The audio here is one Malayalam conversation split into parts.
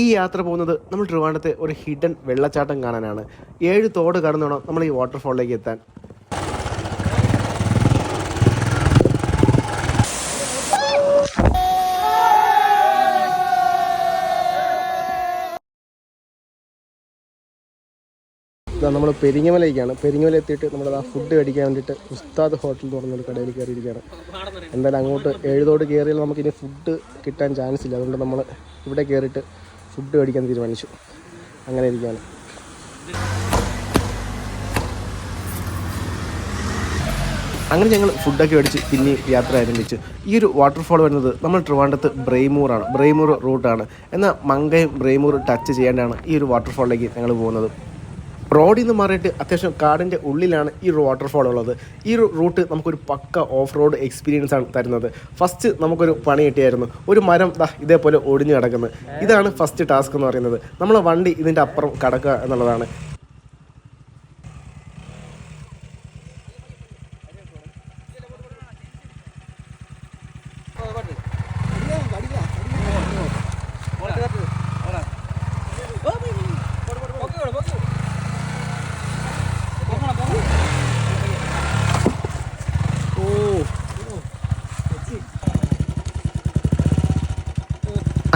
ഈ യാത്ര പോകുന്നത് നമ്മൾ ട്രിവാണ്ടത്തെ ഒരു ഹിഡൻ വെള്ളച്ചാട്ടം കാണാനാണ്. ഏഴ് തോട് കടന്നു വേണം നമ്മൾ ഈ വാട്ടർഫോളിലേക്ക് എത്താൻ. നമ്മൾ പെരിങ്ങമലയ്ക്കാണ് പെരിങ്ങമല എത്തിയിട്ട് നമ്മൾ ആ ഫുഡ് മേടിക്കാൻ വേണ്ടിയിട്ട് ഉസ്താദ് ഹോട്ടൽ തുറന്നൊരു കടയിൽ കയറിയിരിക്കുകയാണ്. എന്തായാലും അങ്ങോട്ട് എഴുതോട് കയറിയാൽ നമുക്കിനി ഫുഡ് കിട്ടാൻ ചാൻസ് ഇല്ല. അതുകൊണ്ട് നമ്മൾ ഇവിടെ കയറിയിട്ട് ഫുഡ് മേടിക്കാൻ തീരുമാനിച്ചു. അങ്ങനെ ഇരിക്കുകയാണ്. അങ്ങനെ ഞങ്ങൾ ഫുഡൊക്കെ മേടിച്ച് പിന്നെ യാത്ര ആരംഭിച്ചു. ഈ ഒരു വാട്ടർഫോൾ വരുന്നത് നമ്മൾ ട്രിവാൻഡത്ത് ബ്രെയ്മൂറാണ് ബ്രെയ്മൂർ റൂട്ടാണ് എന്നാൽ മങ്കയും ബ്രെയ്മൂർ ടച്ച് ചെയ്യാണ്ടാണ് ഈ ഒരു വാട്ടർഫോളിലേക്ക് ഞങ്ങൾ പോകുന്നത്. റോഡിൽ നിന്ന് മാറിയിട്ട് അത്യാവശ്യം കാടിന്റെ ഉള്ളിലാണ് ഈ ഒരു വാട്ടർഫോൾ ഉള്ളത് ഈ ഒരു റൂട്ട് നമുക്കൊരു പക്ക ഓഫ് റോഡ് എക്സ്പീരിയൻസ് ആണ് തരുന്നത് ഫസ്റ്റ് നമുക്കൊരു പണി കിട്ടിയായിരുന്നു ഒരു മരം ദാ ഇതേപോലെ ഒടിഞ്ഞു കിടക്കുന്നത് ഇതാണ് ഫസ്റ്റ് ടാസ്ക് എന്ന് പറയുന്നത് നമ്മളെ വണ്ടി ഇതിന്റെ അപ്പുറം കടക്കുക എന്നുള്ളതാണ്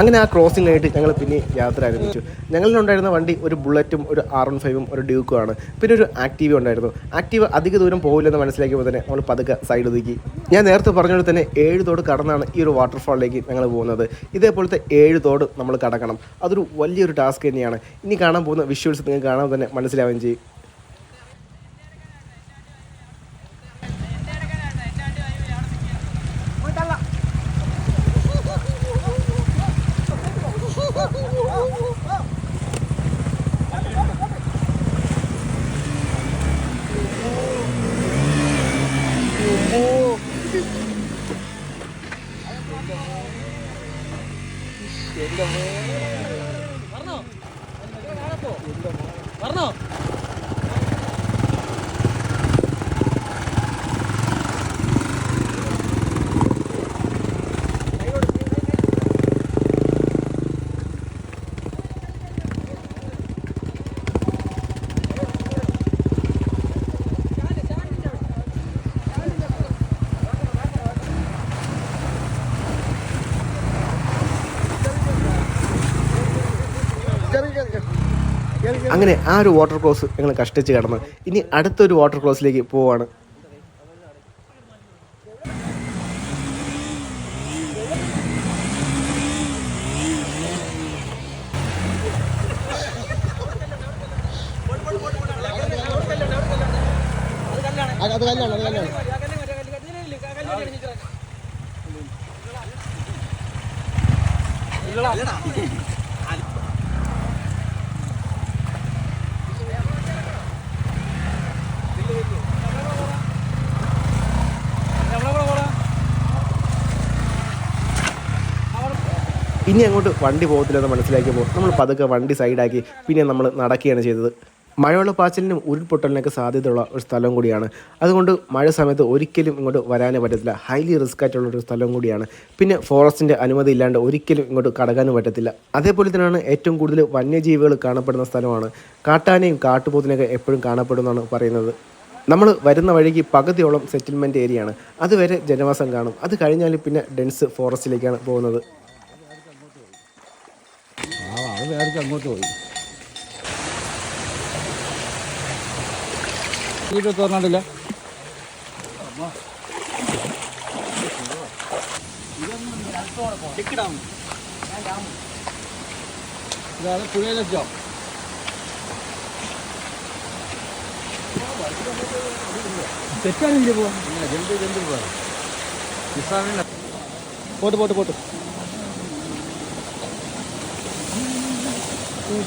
അങ്ങനെ ആ ക്രോസിംഗ് ആയിട്ട് ഞങ്ങൾ പിന്നെ യാത്ര ആരംഭിച്ചു. ഞങ്ങളിലുണ്ടായിരുന്ന വണ്ടി ഒരു ബുള്ളറ്റും ഒരു ആർ വൺ ഫൈവും ഒരു ഡ്യൂക്കും ആണ് പിന്നെ ഒരു ആക്റ്റീവ് ഉണ്ടായിരുന്നു. ആക്റ്റീവ് അധിക ദൂരം പോകില്ലെന്ന് മനസ്സിലാക്കിയപ്പോൾ തന്നെ നമ്മൾ പതുക്കെ സൈഡ് ഒതുക്കി. ഞാൻ നേരത്തെ പറഞ്ഞപോലെ തന്നെ ഏഴ് തോട് കടന്നാണ് ഈ ഒരു വാട്ടർഫാളിലേക്ക് ഞങ്ങൾ പോകുന്നത്. ഇതേപോലത്തെ ഏഴ് തോട് നമ്മൾ കടക്കണം. അതൊരു വലിയൊരു ടാസ്ക് തന്നെയാണ്. ഇനി കാണാൻ പോകുന്ന വിഷ്വൽസ് നിങ്ങൾക്ക് കാണാൻ തന്നെ മനസ്സിലാവുകയും ചെയ്യും. Hindi ka mo അങ്ങനെ ആ ഒരു വാട്ടർ ക്രോസ് ഞങ്ങൾ കഷ്ടിച്ച് കടന്ന്. ഇനി അടുത്തൊരു വാട്ടർ ക്രോസിലേക്ക് പോവാണ്. അത് ഇനി അങ്ങോട്ട് വണ്ടി പോകത്തില്ലെന്ന് മനസ്സിലാക്കിയപ്പോൾ നമ്മൾ പതുക്കെ വണ്ടി സൈഡാക്കി പിന്നെ നമ്മൾ നടക്കുകയാണ് ചെയ്തത്. മഴയുള്ള പാച്ചിലിനും ഉരുൾപൊട്ടലിനൊക്കെ സാധ്യതയുള്ള ഒരു സ്ഥലം കൂടിയാണ്. അതുകൊണ്ട് മഴ സമയത്ത് ഒരിക്കലും ഇങ്ങോട്ട് വരാനേ പറ്റത്തില്ല. ഹൈലി റിസ്ക് ആയിട്ടുള്ള ഒരു സ്ഥലം കൂടിയാണ്. പിന്നെ ഫോറസ്റ്റിന്റെ അനുമതി ഇല്ലാണ്ട് ഒരിക്കലും ഇങ്ങോട്ട് കടക്കാനും പറ്റത്തില്ല. അതേപോലെ തന്നെയാണ് ഏറ്റവും കൂടുതൽ വന്യജീവികൾ കാണപ്പെടുന്ന സ്ഥലമാണ്. കാട്ടാനയും കാട്ടുപോത്തിനെയൊക്കെ എപ്പോഴും കാണപ്പെടുമെന്നാണ് പറയുന്നത്. നമ്മൾ വരുന്ന വഴിക്ക് പകുതിയോളം സെറ്റിൽമെന്റ് ഏരിയയാണ് അതുവരെ ജനവാസം കാണും. അത് കഴിഞ്ഞാൽ പിന്നെ ഡെൻസ് ഫോറസ്റ്റിലേക്കാണ് പോകുന്നത്. വേറെ അങ്ങോട്ട് പോയി. വീട്ടിൽ തോന്നാണ്ടില്ല ഇതാണ് പുഴയിലെത്തിയോ തെറ്റാണെങ്കിൽ പോവാം ജന്തു ജന്തു പോവാം. പോട്ട് പോട്ട് പോട്ട്. എന്റെ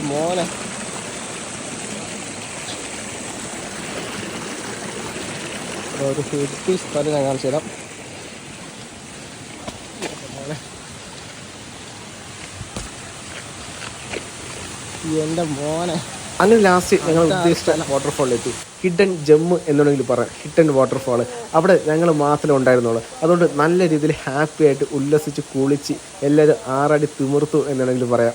മോനെ. ഒരു ഫിഫ്റ്റി സ്ഥലം ഞാൻ കാണിച്ചു തരാം. എന്റെ മോനെ. അങ്ങനെ ലാസ്റ്റ് ഞങ്ങൾ ഉദ്ദേശിച്ച വാട്ടർഫാളിലെത്തി ഹിഡൻ ജമ്മ് എന്നുണ്ടെങ്കിൽ പറയാം ഹിഡൻ വാട്ടർഫാൾ അവിടെ ഞങ്ങൾ മാത്രമേ ഉണ്ടായിരുന്നുള്ളൂ. അതുകൊണ്ട് നല്ല രീതിയിൽ ഹാപ്പി ആയിട്ട് ഉല്ലസിച്ച് കുളിച്ച് എല്ലാവരും ആറടി തിമിർത്തു എന്നുണ്ടെങ്കിൽ പറയാം.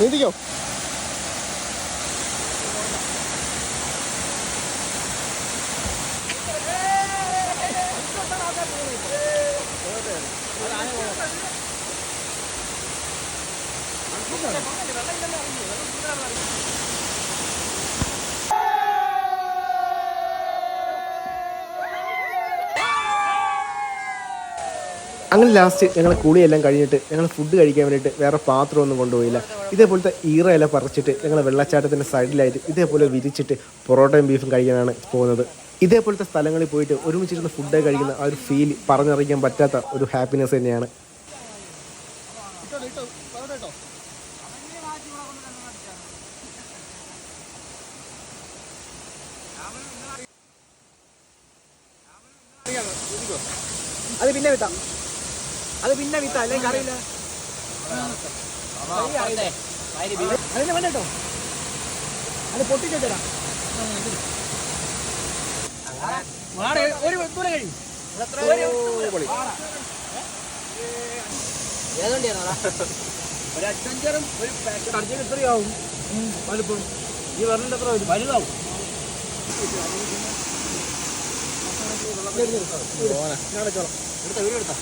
നീന്തിക്കോ? അങ്ങനെ ലാസ്റ്റ് ഞങ്ങൾ കുളിയെല്ലാം കഴിഞ്ഞിട്ട് ഞങ്ങൾ ഫുഡ് കഴിക്കാൻ വേണ്ടിയിട്ട് വേറെ പാത്രമൊന്നും കൊണ്ടുപോയില്ല. ഇതേപോലത്തെ ഈറ ഇല പറിച്ചിട്ട് ഞങ്ങൾ വെള്ളച്ചാട്ടത്തിന്റെ സൈഡിലായിട്ട് ഇതേപോലെ വിരിച്ചിട്ട് പൊറോട്ടയും ബീഫും കഴിക്കാനാണ് പോകുന്നത്. ഇതേപോലത്തെ സ്ഥലങ്ങളിൽ പോയിട്ട് ഒരുമിച്ചിരുന്ന് ഫുഡ് കഴിക്കുന്ന ആ ഒരു ഫീൽ പറഞ്ഞറിയിക്കാൻ പറ്റാത്ത ഒരു ഹാപ്പിനെസ് തന്നെയാണ് അത് പിന്നെ വിത്താം അത് പിന്നെ വിത്താ അല്ലെങ്കിൽ അറിയില്ല അതിന് വേണ്ട കേട്ടോ അത് പൊട്ടിച്ചു തരാം ഒരു ദൂരം കഴിയും. ഒരു അഡ്വഞ്ചറും ഒരു അർജന്റ് എത്രയാവും വലുപ്പം. ഈ പറഞ്ഞിട്ട് എത്ര വരും വലുതാവും. എടുത്ത വീട് എടുത്താ.